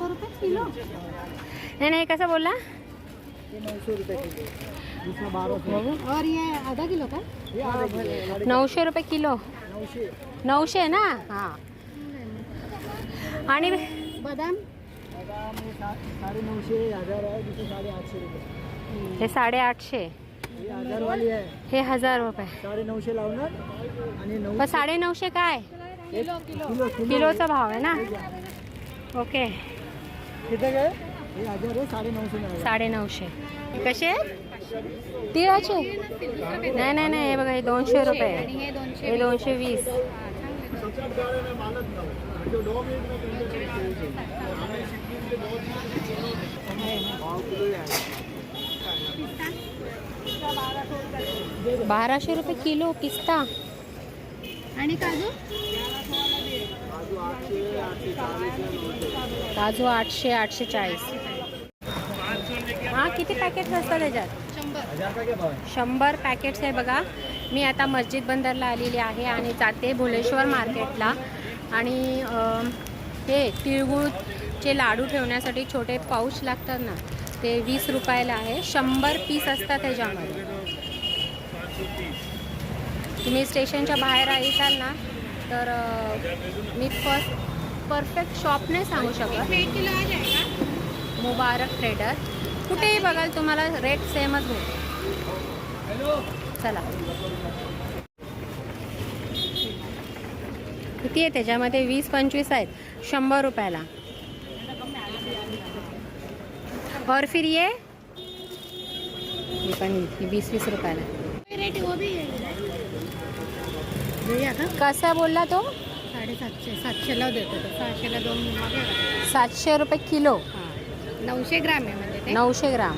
सौ रुपये किलो? नाही नाही कसं बोलला और ये आधा किलो का? नऊशे रुपये किलो। नऊशे ना? हां। आणि बदाम? बदाम हे हे साडेआठशे ही हजार रुपये। लावणार साडे नऊशे काय? किलो किलो किलोचा भाव आहे ना? ओके. किती काय हे साडे नऊशे कसे तिळाचे? नाही नाही नाही हे बघा हे दोनशे रुपये हे हे दोनशे वीस. बाराशे रुपये किलो पिस्ता. आणि काजू? काजू आठशे आठशे चाळीस. हा किती पॅकेट्स असतात त्याच्यात शंभर पॅकेट्स आहे बघा. मी आता मस्जिद बंदरला आलेली आहे आणि जाते भुलेश्वर मार्केटला. आणि हे तिळगुळचे लाडू ठेवण्यासाठी छोटे पाऊच लागतात ना ते वीस रुपयाला आहे. शंभर पीस असतात त्याच्यामध्ये तुम्ही स्टेशनच्या बाहेर येताल ना तर मी फर्स्ट परफेक्ट शॉप नाही सांगू शकत. मुबारक ट्रेडर कुठेही बघाल तुम्हाला रेट सेमच होईल चला. किती आहे त्याच्यामध्ये? वीस पंचवीस आहेत. शंभर रुपयाला. और फिर ये? पण वीस वीस रुपयाला. रेट वो भी है. भैया का? कसा बोलला तो? साडेसातशे सातशेला देतो तो. सहाशेला दोन सातशे रुपये किलो. हां. नऊशे ग्राम आहे म्हणजे ते. नऊशे ग्राम.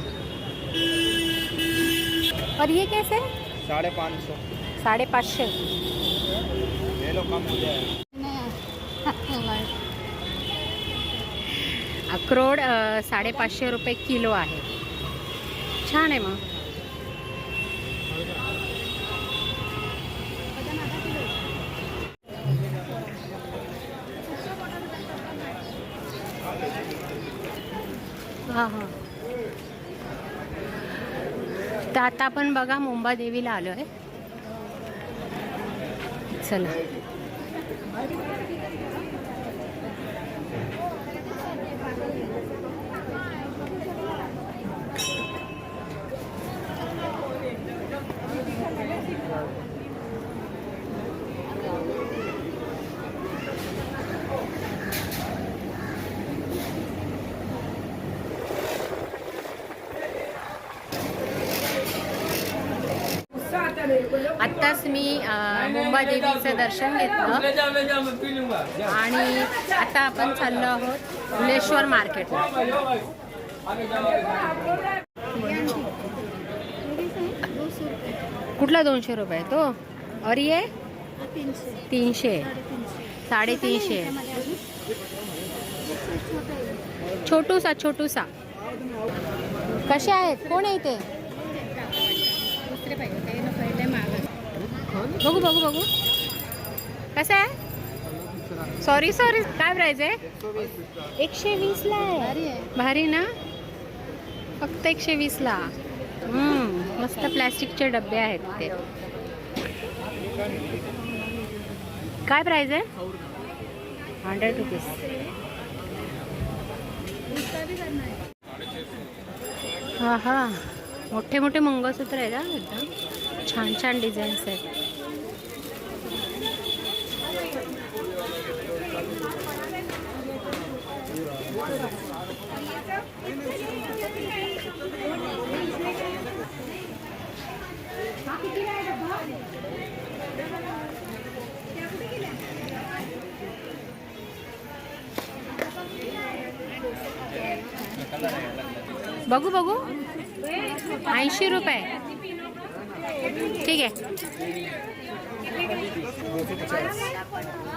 और ये कैसे? साढ़े पाँच सौ साडे पाचशे ले लो कम हो जाएगा नाही. अक्रोड अ, साडेपाचशे रुपये किलो आहे. छान आहे मग. हां हां. तर आता आपण बघा मुंबादेवीला आलो आहे चला आत्ताच मी अ, मुंबादेवीचं दर्शन घेतलं. आणि आता आपण चाललो आहोत भुलेश्वर मार्केटला. कुठला दोनशे रुपये तो? अरे ये तीनशे. तीनशे साडेतीनशे. छोटूसा छोटूसा. कसे आहेत? कोण आहे ते दुसरे पाहिजे ते ना पहिले मागं बघू बघू बघू. कसं आहे? सॉरी सॉरी काय प्राईज आहे? एकशे वीसला आहे. भारी आहे. भारी ना? फक्त एकशे वीसला मस्त प्लॅस्टिकचे डबे आहेत ते. काय प्राईज आहे? हंड्रेड रुपीज हा हा. मोठे मोठे मंगळसूत्र आहेत हा एकदम छान छान डिझाईन्स आहेत. बघू बघू. ऐंशी रुपये. ठीक आहे.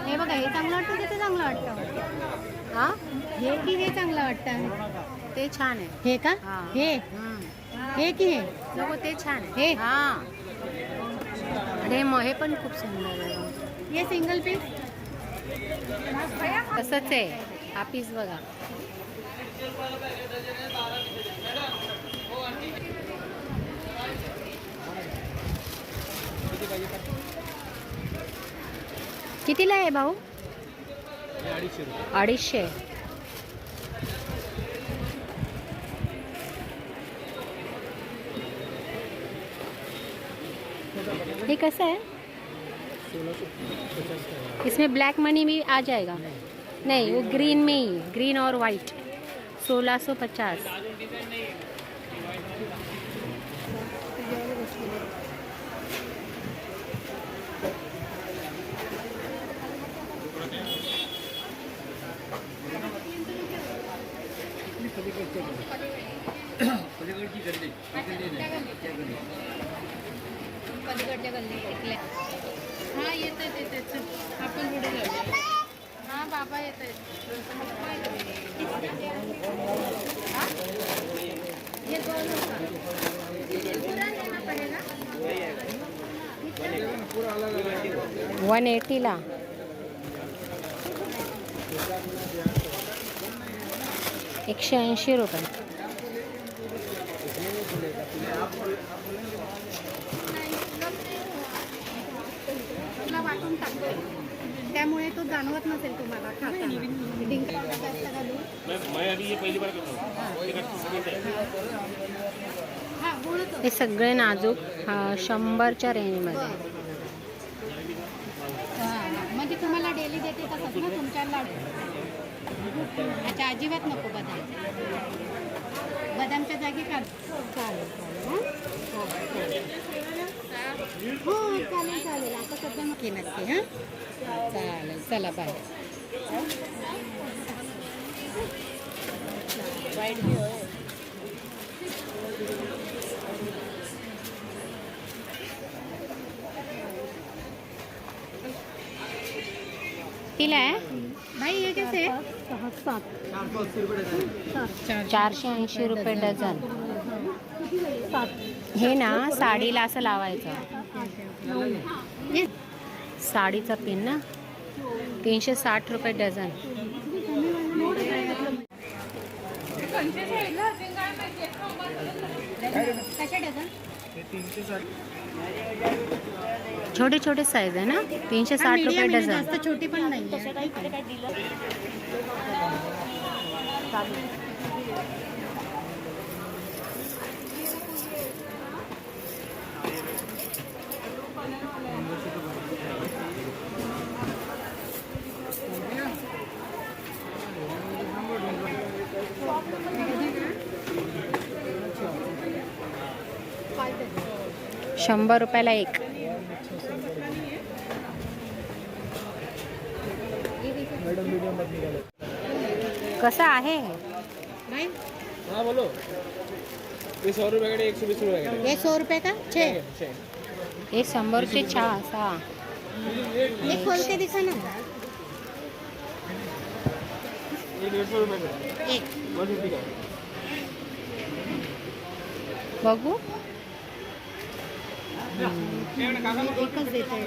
हे बघा हे चांगलं वाटतं की ते चांगलं वाटतं? हा? हे की हे चांगलं वाटतं? ते छान आहे. हे का? हा. हे? हम्म. हे की हे? नको ते छान आहे. हे? हा. अरे मग हे पण खूप सुंदर आहे. हे सिंगल पीस तसंच आहे. हा पीस बघा. कितीला आहे भाऊ? अडीचशे. हे कसं आहे इसमें ब्लैक मनी भी आ जाएगा। नहीं, वो ग्रीन में ही ग्रीन और वाइट सोलह सौ पचास। पलीकडच्या गल्लीत टिकल्या हा येत आहेत येत आहेत आपण पुढे जाऊया. हा बाबा येत वन एटीला एकशे ऐंशी रुपये. जाणवत नसेल तुम्हाला हूँ हा. हे सगळे नाजूक हा, शंभरच्या रेंजमध्ये. म्हणजे तुम्हाला डेली देते तसंच ना तुमच्या लाडू अच्छा अजिबात नको बदाम. बदामच्या जागी काढ चालेल चालेल हं? हो चालेल चालेल. आता सध्या नक्की नक्की हाँ? चालेल चला बाय किला भाई ये कैसे है चारशे ऐंशी रुपये डझन. हे ना साडीला असं लावायचं. साडीचा पिन ना? तीनशे साठ रुपये डझन. डझन छोटे छोटे साईज आहे ना? तीनशे साठ medium रुपये आहे ना, डझन. जास्त छोटी पण नाही शंभर रुपयाला एक. मॅडम मीडियममध्ये निघाले कसं आहे? भाई हाँ बोलो. ये सौ रुपये का एक सौ बीस रुपये का ये सौ रुपये का? छः. हे शंभरचे चहा सहा एक खोल के दिखा ना. ये डेढ़ सौ रुपये का एक. वन फिफ्टी का बघू. एकच देते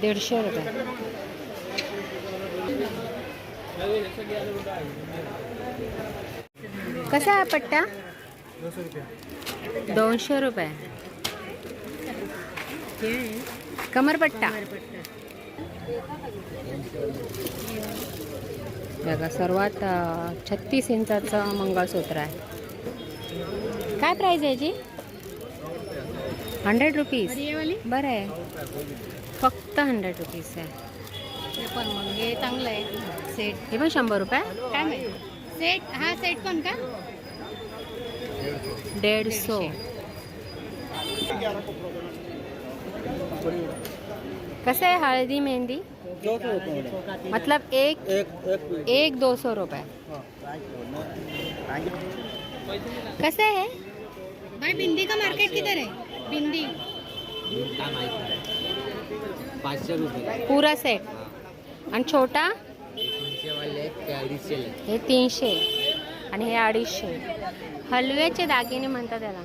दीडशे रुपये. कसा आहे पट्टा? दोनशे रुपये. कमरपट्टा बघा सर्वात छत्तीस इंचाचं मंगळसूत्र आहे. काय प्राईज आहे जी हंड्रेड रुपीज़ बरं आहे. फक्त हंड्रेड रुपीज़ आहे. हे पण मग हे चांगलं आहे. सेट हे पण शंभर रुपये? काय माहिती? सेट हा सेट पण का? डेढ़ सौ कसं आहे हळदी मेहंदी? मतलब एक एक एक एक दो सौ रुपये कसं आहे? भाई बिंदी का मार्केट किधर है बिंदी पाचशे रुपये. पुरा सेट आणि छोटा? हे तीनशे. आणि हे अडीचशे. हलव्याचे दागिने म्हणतात त्याला.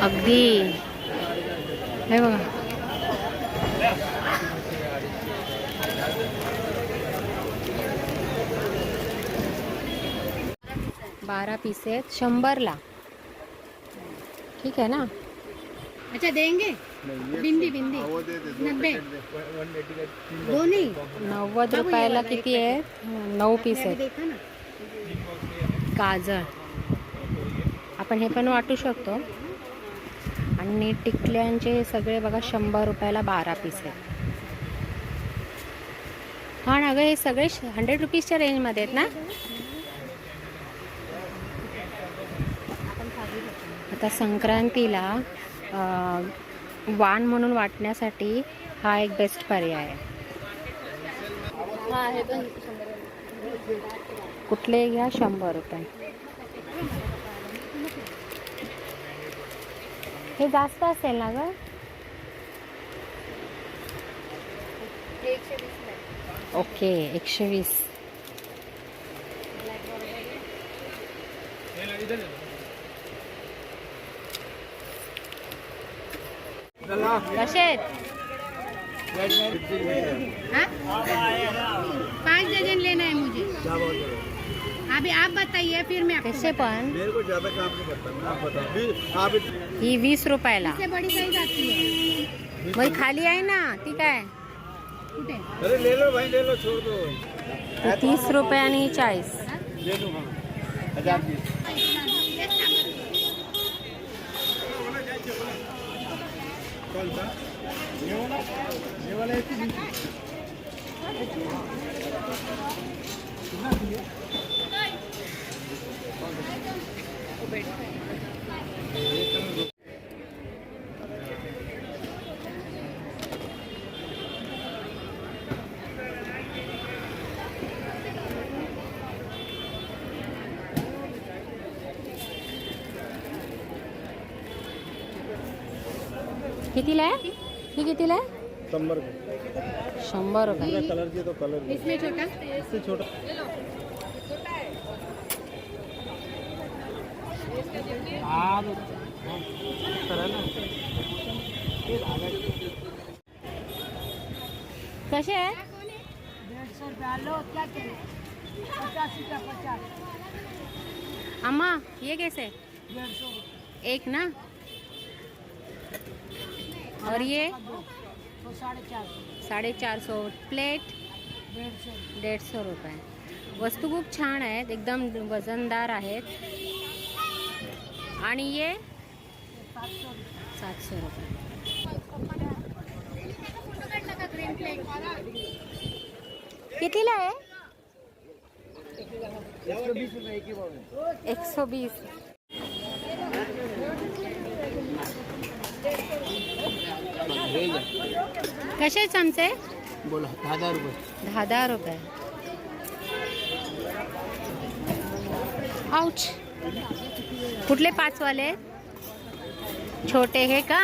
अगदी. हे बघा. बारा पीस आहेत शंभरला. ठीक आहे ना? अच्छा देंगे? बिंदी बिंदी. नब्बे. दो. नहीं नव्वद रुपयाला किती आहे नऊ पीस आहेत. काजळ आपण हे पण वाटू शकतो. आणि टिकल्यांचे सगळे बघा शंभर रुपयाला बारा पीस आहेत. हा ना गं हे सगळे हंड्रेड रुपीजच्या रेंजमध्ये आहेत ना? आता संक्रांतीला वाण म्हणून वाटण्यासाठी हा एक बेस्ट पर्याय आहे. कुठले घ्या? शंभर रुपये. हे जास्त असेल ना ग? ओके एकशे वीस. कसे आहेत हाँ? पाँच डजन लेना है मुझे। अभी आप बताइए फिर मैं आपको कसे पण मेरे को ज़्यादा काम नहीं पड़ता आप बताओ आप ही वीस रुपयाला बड़ी साइज़ आती है? मग खाली आहे ना ती काय कुठे अरे ले लो भाई ले लो छोड़ दो। तीस रुपये आणि ही चाळीस ले लो हाँ। हज़ार बीस कौन सा ये वाला ये वाला एक ही बीस। कितीला आहे? ही कितीला आहे? शंबर को शंभर रुपये. पूरा कलर की तो कलर भी। इसमें छोटा? इससे छोटा. हाँ तो- हाँ, तरह ना। ये धागा कसे आहे डेढ़ सौ रुपया लो क्या करें पचास रुपया पचास। अम्मा ये कैसे? डेढ़ सौ एक ना? और ये? साढ़े चार सौ। साडे चार सौ। प्लेट? डेढ़ सौ। रुपये वस्तू खूप छान आहेत एकदम वजनदार आहेत आणि ये? सात सौ सातशे रुपये कितीला आहे? एक सौ बीस कसे चमचे बोला हजार रुपये. दहा दहा रुपये. आउच कुठले पाचवाले? छोटे हे का?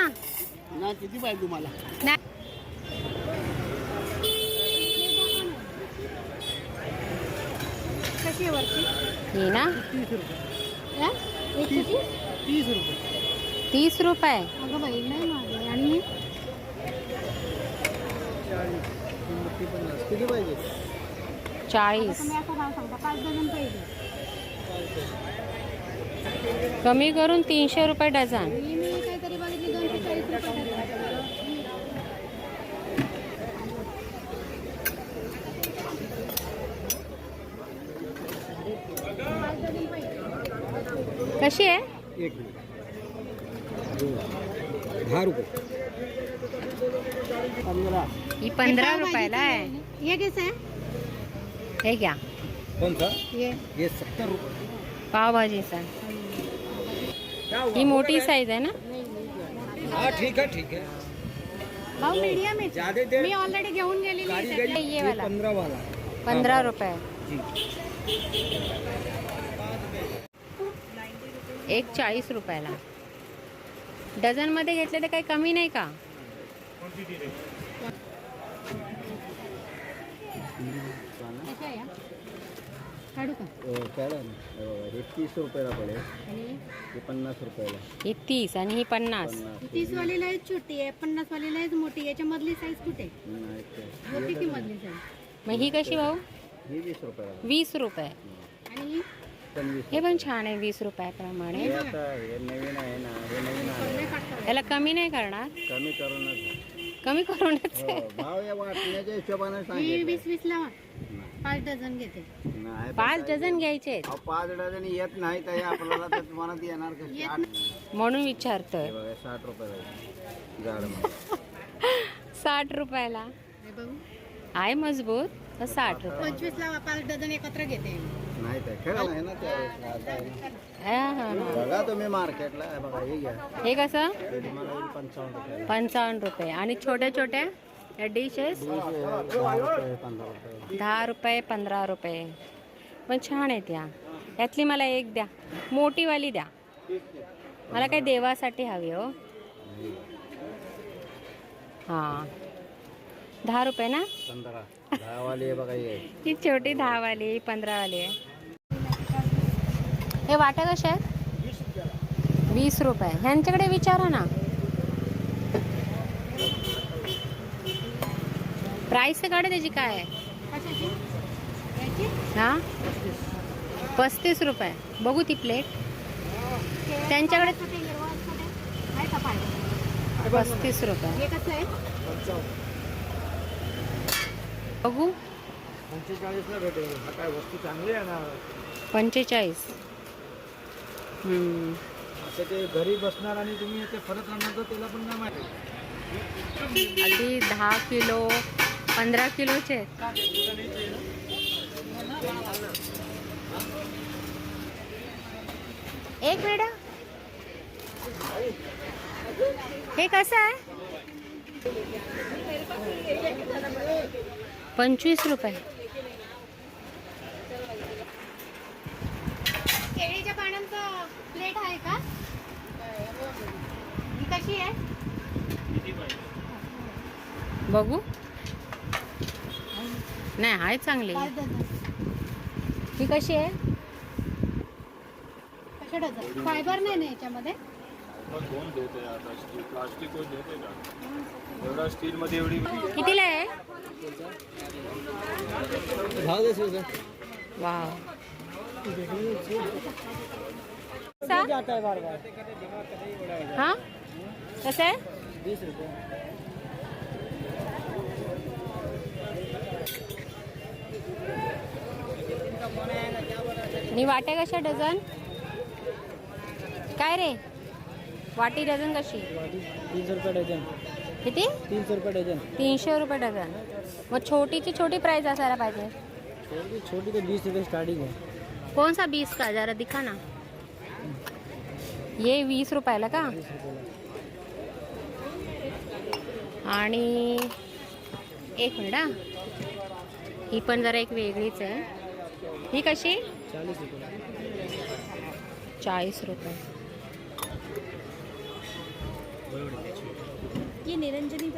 ना किती पाहिजे तुम्हाला? नाही. कशी आहे वरची? ही ना? तीस रुपये. हा? एकशे तीस? तीस रुपये. तीस रुपये. अगं बाई नाही मागे आणि? हे? चाळीस किंमत पन्नास किती पाहिजे? चाळीस. तुम्ही असं नाव सांगता. पाच डझन पाहिजे कमी करून तीनशे रुपये डझन. मी काहीतरी बघितली दोनशे चाळीस रुपये डझन. पाच डझन पाहिजे कशी आहे? एक दहा रुपये. पंधरा ही पंधरा हे रुपयाला आहे पावभाजीचं हे कैसे आहे हे घ्या कौन सा? ये। ये सत्तर रुपये पावभाजीचा ही मोठी साईज आहे ना? हाँ ठीक है ठीक है। भाऊ मीडियम आहे ज्यादा देर मी ऑलरेडी घेऊन गेलेली आहे कारीगरी त्यातल्या. ये वाला. पंद्रह वाला। पंधरा रुपये जी। एक चाळीस रुपयाला डझनमध्ये घेतले तर काही कमी नाही का? कशा आहे हा? काढू का? कळलं ना. हे तीस रुपयाला पडेल. आणि? हे पन्नास रुपयाला. ही तीस आणि ही पन्नास. तीस वाली लाईज छोटी आहे पन्नास वाली लाईज मोठी आहे. याच्यामधली साईज कुठे आहे? नाही ते. मोठी की मधली साईज मग ही कशी भाऊ? ही वीस रुपयाला. वीस रुपये. आणि ही? पण हे छान आहे वीस रुपयाप्रमाणे. नवीन आहे ना हे नवीन आहे याला कमी नाही करणार? कमी करूनच कमी करूनच हो, भाव या वाटण्याच्या हिशोबाने सांगितलं वीस वीस लावा पाच डझन घेते. नाही पाच डझन घ्यायचे आहेत. अहो, पाच डझन येत नाही तर आपल्याला तर तुम्हाला ती येणार कशी? आठ म्हणून विचारतोय. हे बघा साठ रुपये जाईल झाडमध्ये साठ रुपयाला. हे बघू. आहे मजबूत तर साठ रुपये. पंचवीस लावा पाच डझन एकत्र घेते. नाही तर खेळ आहे ना त्यावेळेस आता आहे ना. हा, हा, हा. बघा तुम्ही मार्केटला. हे बघा हे घ्या. हे कसं? ते तुम्हाला येईल पंचावन्न रुपये. पंचावन्न रुपये. आणि छोट्या छोट्या? या डिशेस दहा रुपये पंधरा रुपये. दहा रुपये पंधरा रुपये. पण छान आहेत या. यातली मला एक द्या. मोठीवाली द्या. मला काही देवासाठी हवी हो. हां. दहा रुपये ना? पंधरा. दहा वाली हे बघा हे. ही छोटी दहावाली पंधरावाली आहे. हे वाट्या कशा आहेत? वीस रुपये. ह्यांच्याकडे विचारा ना. प्राईस काढ त्याची काय? आहे हा? पस्तीस रुपये. बघू ती प्लेट त्यांच्याकडे पस्तीस रुपये. हे कसं आहे? बघू. पंचेचाळीसला भेटेल. हा काय वस्तू चांगली आहे ना? पंचेचाळीस. हम्म. आता ते घरी बसणार आणि तुम्ही ते परत आणणार तर त्याला पण नाही माहिती. अगदी दहा किलो पंधरा किलोचे. आहेत एक मिनिट. हे कसं आहे? पंचवीस रुपये. केळीच्या पानांचं प्लेट आहे का? ही कशी आहे? बघू. नाही आहे चांगली. ही कशी आहे? फायबर नाही ना याच्यामध्ये? प्लास्टिक एवढा स्टील मध्ये एवढी कितीला आहे? भाव देशील वाव. जाता है? बार बार हा कसं आहे? बीस रुपये. आणि वाट्या कशा डझन? काय रे? वाटी डझन कशी? तीन सौ रुपये डझन. किती? तीन सौ रुपये डझन. तीनशे रुपये डझन. मग छोटीची छोटी प्राईस असायला पाहिजे. छोटी छोटी तो बीस रुपये स्टार्टिंग है कौन सा बीस का? जरा दिखा ना. ये वीस रुपयाला का? आणि एक मिनिट हा. ही पण जरा एक वेगळीच आहे. ही कशी? चालीस रुपये. चाळीस रुपये. निरंजनी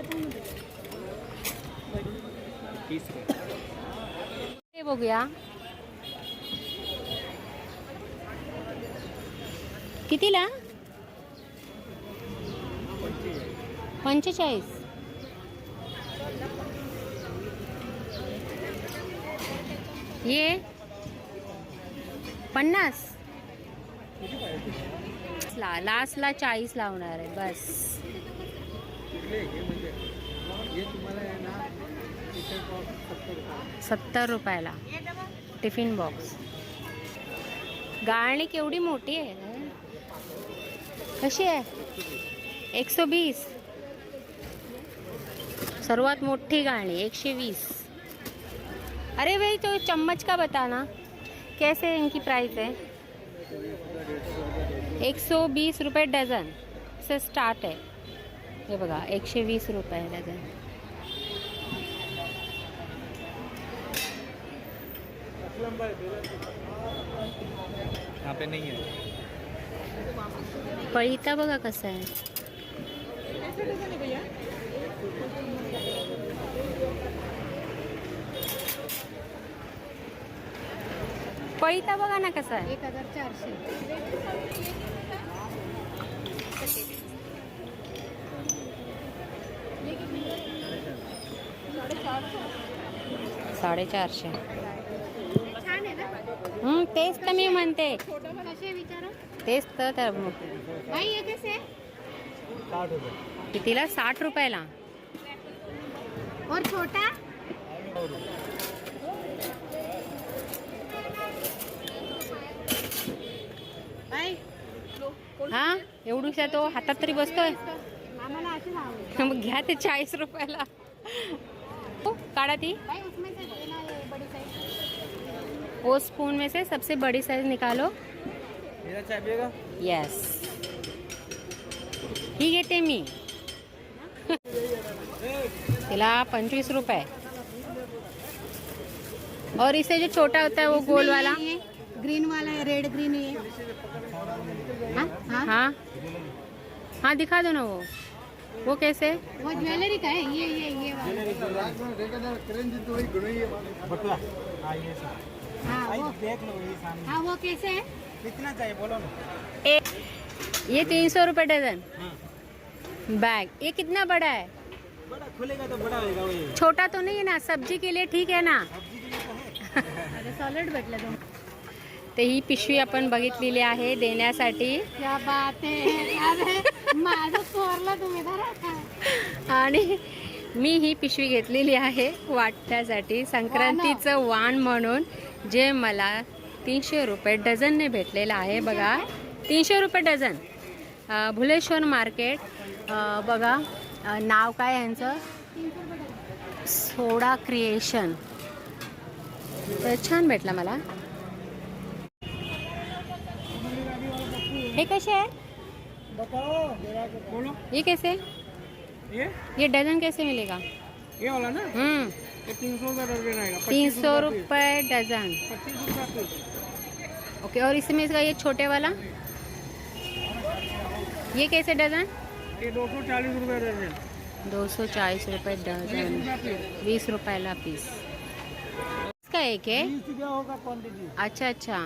हे बघूया. कितीला? पंचेचाळीस. ये. पन्नास. ला लास्टला चाळीस लावणार आहे बस. ये तुम्हाला आहे सत्तर रुपयाला. Tiffin box. गाळणी केवढी मोठी आहे कशी आहे? एकशे बीस सर्वात मोठी गाळणी एकशे वीस. अरे भाई तो चम्मच का बताना? कैसे इनकी प्राइस है? एक सौ बीस रुपये डझन से स्टार्ट है. हे बघा एकशे वीस नहीं है। पळीता बघा कसं आहे पळीता बघा ना कसं आहे एक हज़ार चारशे। साडेचारशे. तेच तर मी म्हणते. तेच तर कितीला? साठ रुपयाला. और छोटा? हा? एवढूशा तो हातात तरी बसतोय. मग घ्या ते चाळीस रुपयाला. हो, काढा भाई उसमें से देना ये बड़ी साइज़ वो स्पून में से सबसे बड़ी साइज़ निकालो। मेरा यस ही घेते मी तिला पंचवीस रुपये और इसे जो छोटा होता है वो गोल वाला। ग्रीन वाला है रेड ग्रीन है हाँ हाँ। हाँ। हाँ दिखा दो ना वो। वो कैसे? वो ज्वेलरी का है ये ये ये हाँ हाँ वो देख लो ये सामने। हाँ वो कैसे है? कितना चाहिए बोलो ना। एक ये तीन सौ रुपये डजन। हाँ। बैग। ये कितना बड़ा है? बड़ा खुलेगा तो बड़ा होगा वही छोटा तो नहीं है ना सब्जी के लिए ठीक आहे ना? सब्जी के लिए तो है। अरे सॉलिड भेटलं तो तर ही पिशवी आपण बघितलेली आहे देण्यासाठी। क्या बात है अरे। माझं चोरलं तुम्ही धरा का आणि मी ही पिशवी घेतलेली आहे वाटण्यासाठी. संक्रांतीचं वाण म्हणून जे मला तीनशे रुपये डझनने भेटलेलं आहे बघा. तीनशे रुपये डझन. भुलेश्वर मार्केट. बघा नाव काय यांचं? Soda creation. तर छान भेटला मला. हे कसे आहे बोलो। ये कैसे? ये? ये डझन कैसे मिलेगा? ये वाला ना? हम्म। तीन सौ दर्जन आएगा। तीन सौ रुपये डजन। रुपया ओके और इसमें इसका ये छोटे वाला? ये कैसे डजन? ये दो सौ चालीस रुपया दर्जन दो सौ चालीस रुपये डजन। बीस रुपया रुपयाला पीस। इसका एक है? रुपया अच्छा अच्छा।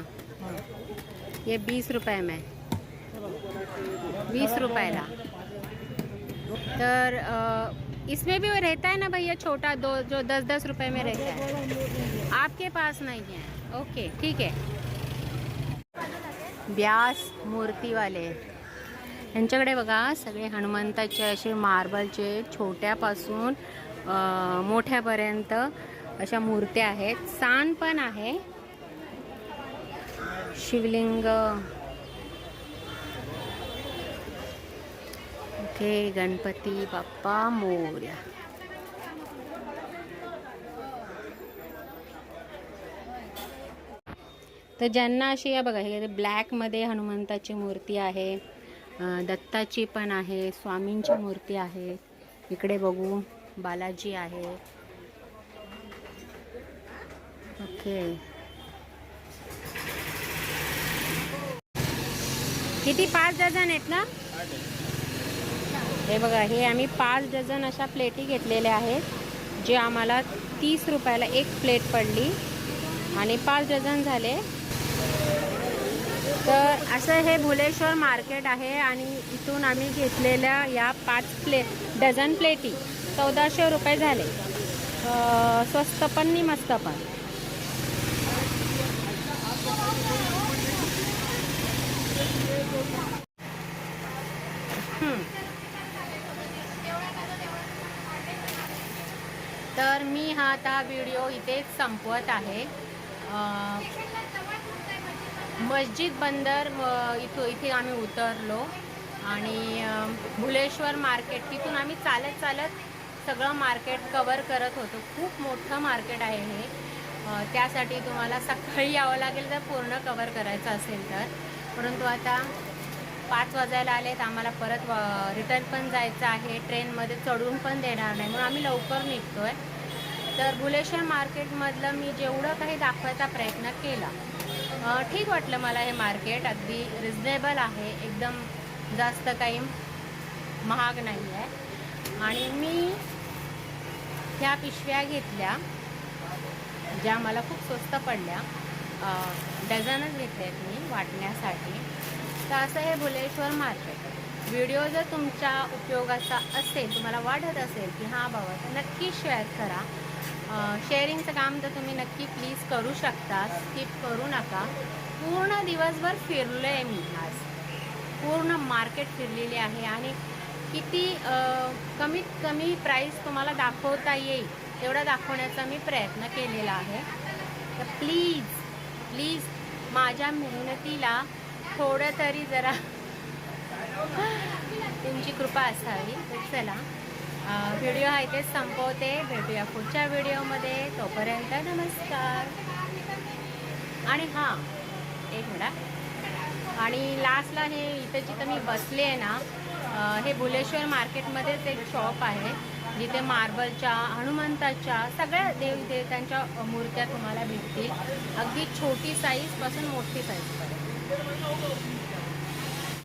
ये बीस रुपये में। बीस रुपयाला. तर इसमें भी वो रहता है ना भैया छोटा दो जो दस दस रुपए में रहता है। आपके पास नहीं है। ओके ठीक है। व्यास मूर्तीवाले यांच्याकडे बघा सगळे हनुमंताचे असे मार्बलचे छोट्यापासून मोठ्यापर्यंत अशा मूर्त्या आहेत. सान पण आहे. शिवलिंग ओके गणपती बाप्पा मोर्या. तर ज्यांना अशी या बघा हे ब्लॅकमध्ये हनुमंताची मूर्ती आहे दत्ताची पण आहे स्वामींची मूर्ती आहे. इकडे बघू बालाजी आहे. ओके. किती? पाच डझन आहेत ना? हे बघा हे आम्ही पाच डझन अशा प्लेटी घेतलेल्या आहेत जे आम्हाला तीस रुपयाला एक प्लेट पडली. आणि पाच डझन झाले. तर असं हे भुलेश्वर मार्केट आहे आणि इथून आम्ही घेतलेल्या या पाच प्ले डझन प्लेटी चौदाशे रुपये झाले. स्वस्त पण नाही मस्त पण हम्म. तर मी हा आता व्हिडिओ इथेच संपवत आहे. मस्जिद बंदर इथं इथे आम्ही उतरलो. आणि भुलेश्वर मार्केट तिथून आम्ही चालत चालत सगळं मार्केट कवर करत होतो. खूप मोठं मार्केट आहे हे. त्यासाठी तुम्हाला सकाळी यावं लागेल जर पूर्ण कवर करायचं असेल तर. परंतु आता पाच वाजायला आलेत. आम्हाला परत रिटर्न पण जायचं आहे. ट्रेनमध्ये चढून पण देणार नाही. म्हणून आम्ही लवकर निघतो आहे तर भुलेश्वर मार्केटमधलं मी जेवढं काही दाखवायचा प्रयत्न केला ठीक वाटलं मला हे मार्केट. अगदी रिजनेबल आहे. एकदम जास्त काही महाग नाही आहे आणि मी ह्या पिशव्या घेतल्या ज्या मला खूप स्वस्त पडल्या. डझनच घेतले आहेत मी वाटण्यासाठी. तर असं हे भुलेश्वर मार्केट. व्हिडिओ जर तुमच्या उपयोगाचा असेल तुम्हाला वाटत असेल की हां बाबा नक्की शेअर करा. शेअरिंगचं काम तर तुम्ही नक्की प्लीज करू शकता. स्किप करू नका. पूर्ण दिवसभर फिरलो आहे मी आज. पूर्ण मार्केट फिरलेली आहे आणि किती कमीत कमी प्राईस तुम्हाला दाखवता येईल तेवढा दाखवण्याचा मी प्रयत्न केलेला आहे. तर प्लीज प्लीज माझ्या मेहनतीला थोडं तरी जरा तुमची कृपा असावी. चला. व्हिडिओ आहे इथेच संपवते. भेटूया पुढच्या व्हिडिओमध्ये. तोपर्यंत नमस्कार. आणि हां एक मिनिट. आणि लास्टला हे इथं जिथं मी बसले आहे ना हे भुलेश्वर मार्केटमध्येच एक शॉप आहे. जिथे मार्बलच्या हनुमंताच्या सगळ्या देवदेवतांच्या मूर्त्या तुम्हाला भेटतील. अगदी छोटी साईजपासून मोठी साईजपर्यंत